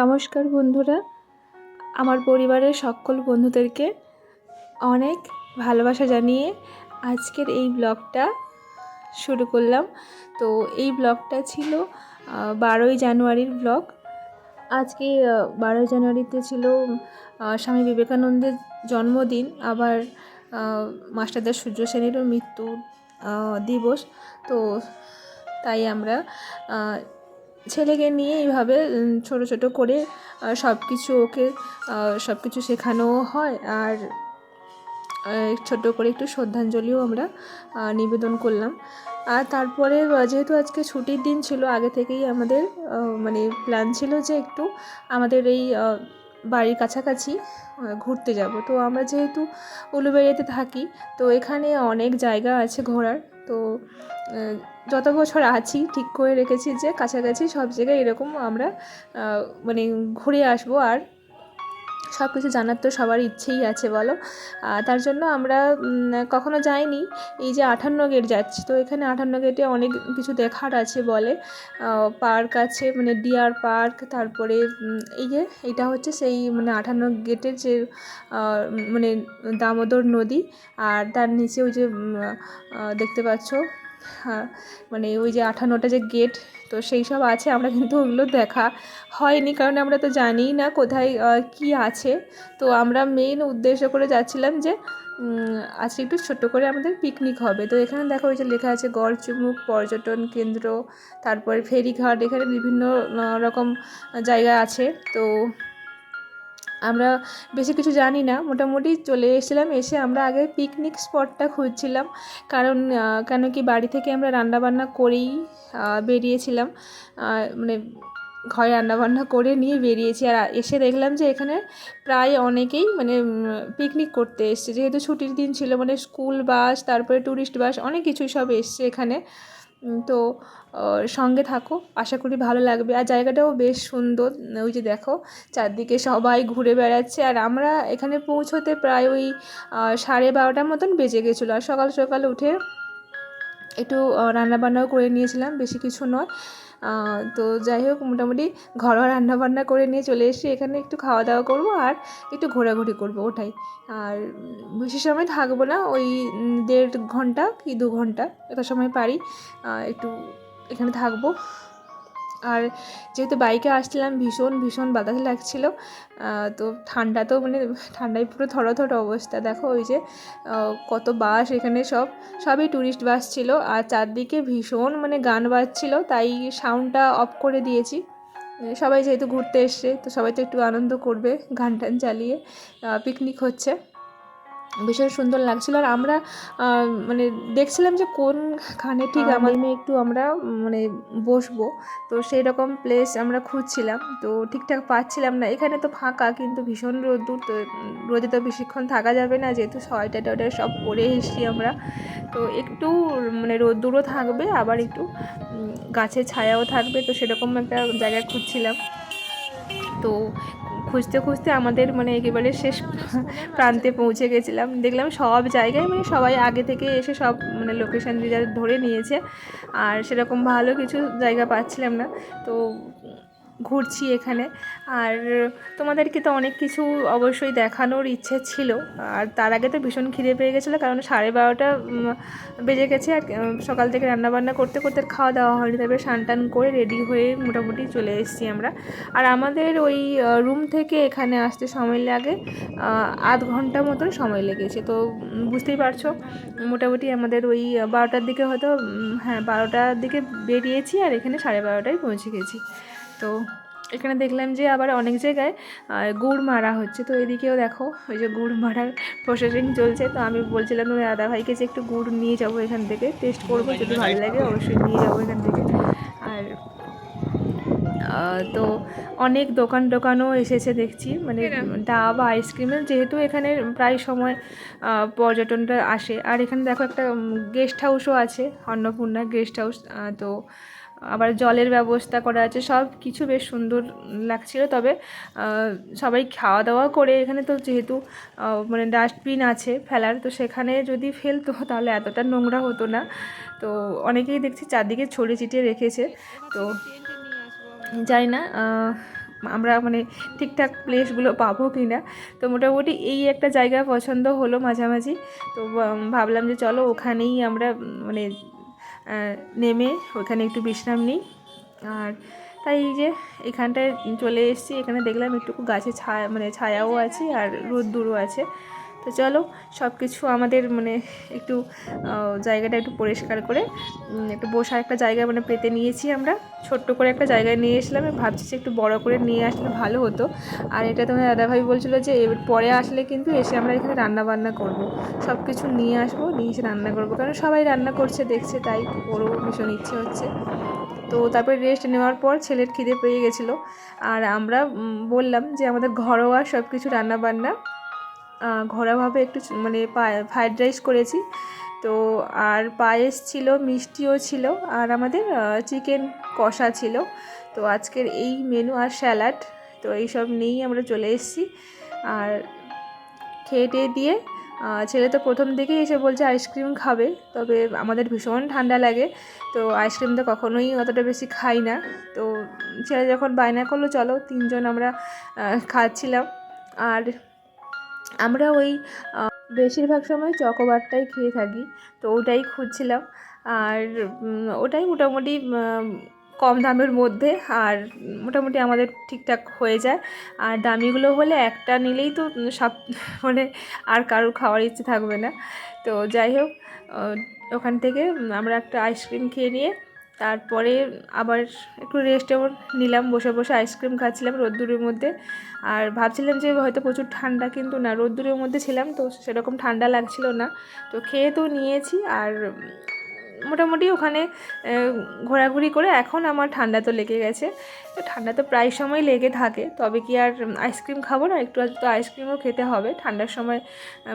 নমস্কার বন্ধুরা। আমার পরিবারের সকল বন্ধুদেরকে অনেক ভালোবাসা জানিয়ে আজকের এই ব্লগটা শুরু করলাম। তো এই ব্লগটা ছিল বারোই জানুয়ারির ব্লগ। আজকে বারোই জানুয়ারিতে ছিল স্বামী বিবেকানন্দের জন্মদিন, আবার মাস্টারদার সূর্য সেনেরও মৃত্যু দিবস। তো তাই আমরা ছেলেকে নিয়ে এইভাবে ছোট ছোট করে সব কিছু ওকে সব কিছু শেখানো হয়। আর ছোট করে একটু শ্রদ্ধাঞ্জলিও আমরা নিবেদন করলাম। আর তারপরে যেহেতু আজকে ছুটির দিন ছিল, আগে থেকেই আমাদের মানে প্ল্যান ছিল যে একটু আমাদের এই বাড়ির কাছাকাছি ঘুরতে যাব। তো আমরা যেহেতু উলুবেড়িয়াতে থাকি, তো এখানে অনেক জায়গা আছে ঘোরার। তো যত বছর আছি, ঠিক করে রেখেছি যে কাছাকাছি সব জায়গায় এরকম আমরা মানে ঘুরে আসব আর সব কিছু জানার তো সবার ইচ্ছেই আছে বলো। তার জন্য আমরা কখনো যাইনি। এই যে আঠান্ন গেট যাচ্ছি, তো এখানে আঠান্ন গেটে অনেক কিছু দেখার আছে বলে। পার্ক আছে মানে ডিয়ার পার্ক, তারপরে এই যে এটা হচ্ছে সেই মানে আঠান্ন গেটের যে মানে দামোদর নদী, আর তার নিচে ওই যে দেখতে পাচ্ছ মানে ওই যে আঠান্নটা যে গেট তো সেই সব আছে, আমরা কিন্তু ওগুলো দেখা হয়নি, কারণ আমরা তো জানিই না কোথায় কী আছে। তো আমরা মেইন উদ্দেশ্য করে যাচ্ছিলাম যে আজকে একটু ছোট্ট করে আমাদের পিকনিক হবে। তো এখানে দেখো ওই যে লেখা আছে, গড়চুমুক, পর্যটন কেন্দ্র, তারপরে ফেরিঘাট, এখানে বিভিন্ন রকম জায়গা আছে। তো আমরা বেশি কিছু জানি না। মোটামুটি চলে এসেছিলাম, এসে আমরা আগে পিকনিক স্পটটা খুঁজছিলাম। কারণ কেন কি বাড়ি থেকে আমরা রান্নাবান্না করেই বেরিয়েছিলাম। মানে ঘরে রান্নাবান্না করে নিয়ে বেরিয়েছি। আর এসে দেখলাম যে এখানে প্রায় অনেকেই মানে পিকনিক করতে এসছে। যেহেতু ছুটির দিন ছিল মানে স্কুল বাস তারপরে ট্যুরিস্ট বাস অনেক কিছুই সব এসছে এখানে। তো সঙ্গে থাকো, আশা করি ভালো লাগবে। আর জায়গাটাও বেশ সুন্দর, ওই যে দেখো, চারদিকে সবাই ঘুরে বেড়াচ্ছে। আর আমরা এখানে পৌঁছোতে প্রায় ওই সাড়ে বারোটার মতন বেজে গেছিল। আর সকাল সকাল উঠে একটু রান্নাবান্নাও করে নিয়েছিলাম, বেশি কিছু নয়। তো যাই হোক, মোটামুটি ঘরোয়া রান্নাবান্না করে নিয়ে চলে এসে এখানে একটু খাওয়া দাওয়া করব আর একটু ঘোরাঘুরি করব, ওটাই। আর বেশি সময় থাকব না, ওই দেড় ঘণ্টা কি দু ঘণ্টা এত সময় পারি একটু এখানে থাকব। আর যেহেতু বাইকে আসছিলাম, ভীষণ ভীষণ বাতাস লাগছিল তো ঠান্ডা তো মানে ঠান্ডায় পুরো থরথর অবস্থা। দেখো ওই যে কত বাস এখানে সব, সবই ট্যুরিস্ট বাস ছিল আর চারদিকে ভীষণ মানে গান বাজছিল, তাই সাউন্ডটা অফ করে দিয়েছি। সবাই যেহেতু ঘুরতে এসছে, তো সবাই তো একটু আনন্দ করবে গান টান চালিয়ে পিকনিক হচ্ছে। ভীষণ সুন্দর লাগছিল। আর আমরা মানে দেখছিলাম যে কোনখানে ঠিক আহ, আমার একটু আমরা মানে বসবো। তো সেই রকম প্লেস আমরা খুঁজছিলাম। তো ঠিকঠাক পাচ্ছিলাম না। এখানে তো ফাঁকা কিন্তু ভীষণ রোদ্দুর। তো রোদে তো বেশিক্ষণ থাকা যাবে না। যেহেতু সয়টা টোয়েটার সব পরে এসেছি আমরা। তো একটু মানে রোদ্দুরও থাকবে আবার একটু গাছের ছায়াও থাকবে। তো সেরকম একটা জায়গা খুঁজছিলাম। তো খুঁজতে খুঁজতে আমাদের মানে একেবারে শেষ প্রান্তে পৌঁছে গেছিলাম। দেখলাম সব জায়গায় মানে সবাই আগে থেকে এসে সব মানে লোকেশান যে ধরে নিয়েছে। আর সেরকম ভালো কিছু জায়গা পাচ্ছিলাম না। তো ঘুরছি এখানে। আর তোমাদেরকে তো অনেক কিছু অবশ্যই দেখানোর ইচ্ছে ছিল। আর তার আগে তো ভীষণ খিদে পেয়ে গেছিল, কারণ সাড়ে বারোটা বেজে গেছে। আর সকাল থেকে রান্নাবান্না করতে করতে খাওয়া দাওয়া হয়নি। তারপরে টান করে রেডি হয়ে মোটামুটি চলে এসেছি আমরা। আর আমাদের ওই রুম থেকে এখানে আসতে সময় লাগে আধ ঘণ্টা মতন সময় লেগেছে। তো বুঝতেই পারছ, মোটামুটি আমাদের ওই বারোটার দিকে হয়তো হ্যাঁ বারোটার দিকে বেরিয়েছি। আর এখানে সাড়ে বারোটায় পৌঁছে গেছি। তো এখানে দেখলাম যে আবার অনেক জায়গায় গুড় মারা হচ্ছে। তো এদিকেও দেখো ওই যে গুড় মারার প্রসেসিং চলছে। তো আমি বলছিলাম ওই দাদা ভাইকে যে একটু গুড় নিয়ে যাব এখান থেকে। টেস্ট করব যদি ভালো লাগে অবশ্যই নিয়ে যাব এখান থেকে। আর তো অনেক দোকান টোকানও এসেছে দেখছি। মানে ডাব আইসক্রিমের যেহেতু এখানে প্রায় সময় পর্যটনটা আসে। আর এখানে দেখো একটা গেস্ট হাউসও আছে অন্নপূর্ণা গেস্ট হাউস তো আবার জলের ব্যবস্থা করা আছে। সব কিছু বেশ সুন্দর লাগছিল। তবে সবাই খাওয়া দাওয়া করে এখানে তো যেহেতু মানে ডাস্টবিন আছে ফেলার তো সেখানে যদি ফেলতো তাহলে এতটা নোংরা হতো না। তো অনেকেই দেখছি চারদিকে ছড়িয়ে ছিটিয়ে রেখেছে। তো জানি না আমরা মানে ঠিকঠাক প্লেসগুলো পাবো কি না তো মোটামুটি এই একটা জায়গা পছন্দ হলো মাঝামাঝি। তো ভাবলাম যে চলো ওখানেই আমরা মানে নেমে ওখানে একটু বিশ্রাম নিই। আর তাই যে এখানটায় চলে এসেছি, এখানে দেখলাম একটু গাছে ছায়া মানে ছায়াও আছে আর রোদ্দুরও আছে। তো চলো সব কিছু আমাদের মানে একটু জায়গাটা একটু পরিষ্কার করে একটু বসার একটা জায়গা মানে পেতে নিয়েছি আমরা। ছোট্ট করে একটা জায়গায় নিয়ে এসলাম ভাবছি একটু বড় করে নিয়ে আসলে ভালো হতো। আর এটা তোমার দাদাভাই বলছিলো যে এবার পরে আসলে কিন্তু এসে আমরা এখানে রান্না বান্না করব। সব কিছু নিয়ে আসব, নিয়ে এসে রান্না করব, কারণ সবাই রান্না করছে, দেখছে, তাই ওরও ভীষণ ইচ্ছে হচ্ছে। তো তারপরে রেস্ট নেওয়ার পর ছেলের খিদে পেয়ে গেছিল। আর আমরা বললাম যে, আমাদের ঘরোয়া সব কিছু রান্নাবান্না। আহ, ঘরোয়াভাবে একটু মানে ফ্রাইড রাইস করেছি। তো আর পায়েস ছিল মিষ্টিও ছিল আর আমাদের চিকেন কষা ছিল। তো আজকের এই মেনু আর স্যালাড তো এইসব নিয়েই আমরা চলে এসেছি। আর খেয়ে টেয়ে দিয়ে ছেলে তো প্রথম দিকেই এসে বলছে আইসক্রিম খাবে তবে আমাদের ভীষণ ঠান্ডা লাগে। তো আইসক্রিম তো কখনোই অতটা বেশি খাই না। তো ছেলে যখন বায়না করল চলো তিনজন আমরা খাচ্ছিলাম। আর আমরা ওই বেশিরভাগ সময় চকোবারটাই খেয়ে থাকি, তো ওটাই খুঁজছিলাম। আর ওটাই মোটামুটি কম দামের মধ্যে আর মোটামুটি আমাদের ঠিকঠাক হয়ে যায়। আর দামিগুলো হলে একটা নিলেই তো সব মানে আর কারোর খাওয়ার ইচ্ছে থাকবে না। তো যাই হোক ওখান থেকে আমরা একটা আইসক্রিম খেয়ে নিয়ে তারপরে আবার একটু রেস্টও নিলাম, বসে বসে আইসক্রিম খাচ্ছিলাম রোদ্দুরের মধ্যে। আর ভাবছিলাম যে হয়তো প্রচুর ঠান্ডা, কিন্তু না, রোদ্দুরের মধ্যে ছিলাম তো সেরকম ঠান্ডা লাগছিল না। তো খেয়ে তো নিয়েছি আর মোটামুটি ওখানে ঘোরাঘুরি করে এখন আমার ঠান্ডা তো লেগে গেছে। তো ঠান্ডা তো প্রায় সময় লেগে থাকে, তবে কি আর আইসক্রিম খাব না? একটু তো আইসক্রিমও খেতে হবে। ঠান্ডার সময়,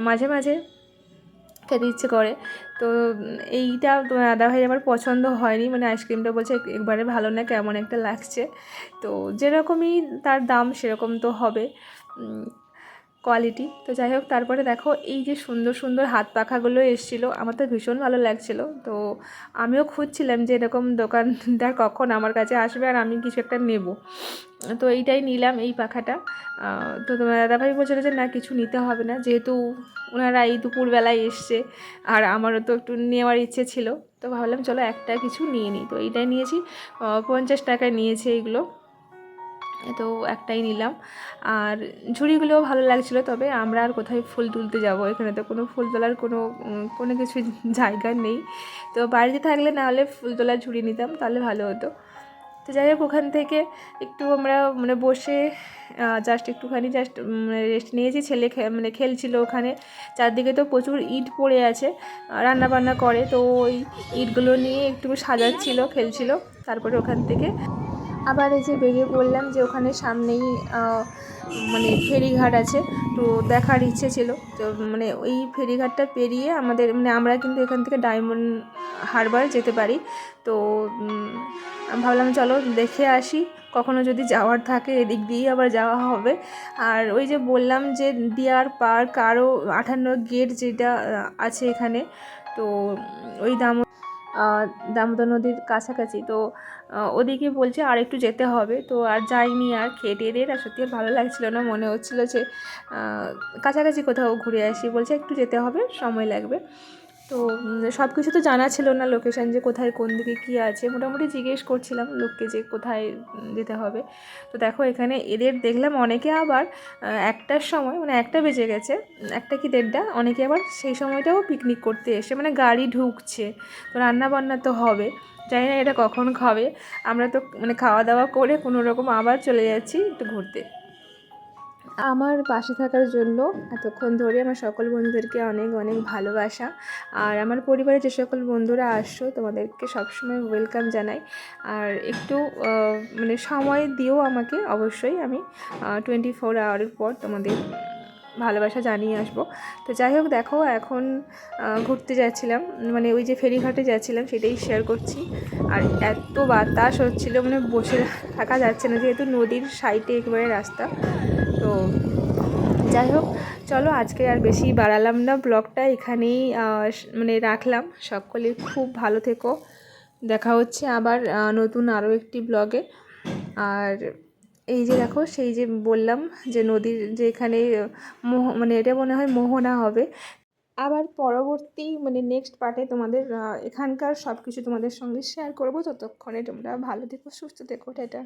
মাঝে মাঝে খেতে ইচ্ছে করে। তো এইটা দাদাভাই আমার পছন্দ হয়নি। মানে আইসক্রিমটা বলছে, একবারে ভালো না, কেমন একটা লাগছে। তো, যেরকমই তার দাম, সেরকম তো হবে। কোয়ালিটি তো যাই হোক, তারপরে দেখো এই যে সুন্দর সুন্দর হাত পাখাগুলো এসেছিল, আমার তো ভীষণ ভালো লাগছিল। তো আমিও খুঁজছিলাম যে এরকম দোকানদার কখন আমার কাছে আসবে আর আমি কিছু একটা নেব। তো এইটাই নিলাম এই পাখাটা। তো তোমার দাদাভাই বলছিল যে না, কিছু নিতে হবে না, যেহেতু ওনারা এই দুপুরবেলায় এসছে আর আমারও তো একটু নেওয়ার ইচ্ছে ছিল। তো ভাবলাম, চলো একটা কিছু নিয়ে নিই। তো এইটাই নিয়েছি পঞ্চাশ টাকায় নিয়েছে এইগুলো। তো একটাই নিলাম। আর ঝুড়িগুলোও ভালো লাগছিল, তবে আমরা আর কোথায় ফুল তুলতে যাব? এখানে তো কোনো ফুল তোলার কোনো কোনো কিছু জায়গা নেই। তো বাড়িতে থাকলে না হলে ফুল তোলার ঝুড়ি নিতাম, তাহলে ভালো হতো। তো যাই হোক, ওখান থেকে একটু আমরা মানে বসে জাস্ট একটুখানি জাস্ট রেস্ট নিয়েছি। ছেলে মানে খেলছিল ওখানে। চারদিকে তো প্রচুর ইট পড়ে আছে রান্না বান্না করে। তো ওই ইটগুলো নিয়ে একটু সাজাচ্ছিল, খেলছিল। তারপরে ওখান থেকে আবার এই যে বেরিয়ে পড়লাম যে ওখানে সামনেই মানে ফেরিঘাট আছে, তো দেখার ইচ্ছে ছিল। তো মানে ওই ফেরিঘাটটা পেরিয়ে আমাদের মানে আমরা কিন্তু এখান থেকে ডায়মন্ড হারবার যেতে পারি। তো ভাবলাম চলো দেখে আসি, কখনো যদি যাওয়ার থাকে এদিক দিয়েই আবার যাওয়া হবে। আর ওই যে বললাম যে ডিয়ার পার্ক আরও আঠান্ন গেট যেটা আছে এখানে, তো ওই দাম দামোদর নদীর কাছাকাছি। তো ওদিকে বলছে আর একটু যেতে হবে। তো আর যাইনি আর খেয়ে টেয়ে দিয়ে আর সত্যি ভালো লাগছিল না, মনে হচ্ছিল যে কাছাকাছি কোথাও ঘুরে আসি। বলছে একটু যেতে হবে, সময় লাগবে। তো সব কিছু তো জানা ছিল না লোকেশান যে কোথায় কোন দিকে কী আছে। মোটামুটি জিজ্ঞেস করছিলাম লোককে যে কোথায় যেতে হবে। তো দেখো, এখানে এদের দেখলাম অনেকে আবার একটার সময় মানে একটা বেজে গেছে, একটা কি দেড়টা, অনেকে আবার সেই সময়টাও পিকনিক করতে এসে মানে গাড়ি ঢুকছে। তো রান্না বান্না তো হবে, জানি না এটা কখন খাবে আমরা তো মানে খাওয়া দাওয়া করে কোনো রকম আবার চলে যাচ্ছি একটু ঘুরতে। আমার পাশে থাকার জন্য এতক্ষণ ধরে আমার সকল বন্ধুদেরকে অনেক অনেক ভালোবাসা। আর আমার পরিবারে যে সকল বন্ধুরা আসছো, তোমাদেরকে সবসময় ওয়েলকাম জানাই। আর একটু মানে সময় দিও আমাকে, অবশ্যই আমি টোয়েন্টি ফোর আওয়ারের পর তোমাদের ভালোবাসা জানিয়ে আসব। তো যাই হোক, দেখো এখন ঘুরতে যাচ্ছিলাম মানে ওই যে ফেরিঘাটে যাচ্ছিলাম, সেটাই শেয়ার করছি। আর এত বাতাস হচ্ছিল মানে বসে থাকা যাচ্ছে না, যেহেতু নদীর সাইডে একেবারে রাস্তা। তো যাই হোক, চলো আজকে আর বেশি বাড়ালাম না ব্লগটা, এখানেই মানে রাখলাম। সকলে খুব ভালো থেকো। দেখা হচ্ছে আবার নতুন আরও একটি ব্লগে। আর এই যে দেখো, সেই যে বললাম যে নদীর যে এখানে, মোহ মানে এটা মনে হয় মোহনা হবে। আবার পরবর্তী মানে নেক্সট পার্টে তোমাদের এখানকার সব কিছু তোমাদের সঙ্গে শেয়ার করব। ততক্ষণে তোমরা ভালো থেকো, সুস্থ থেকো। টাটা।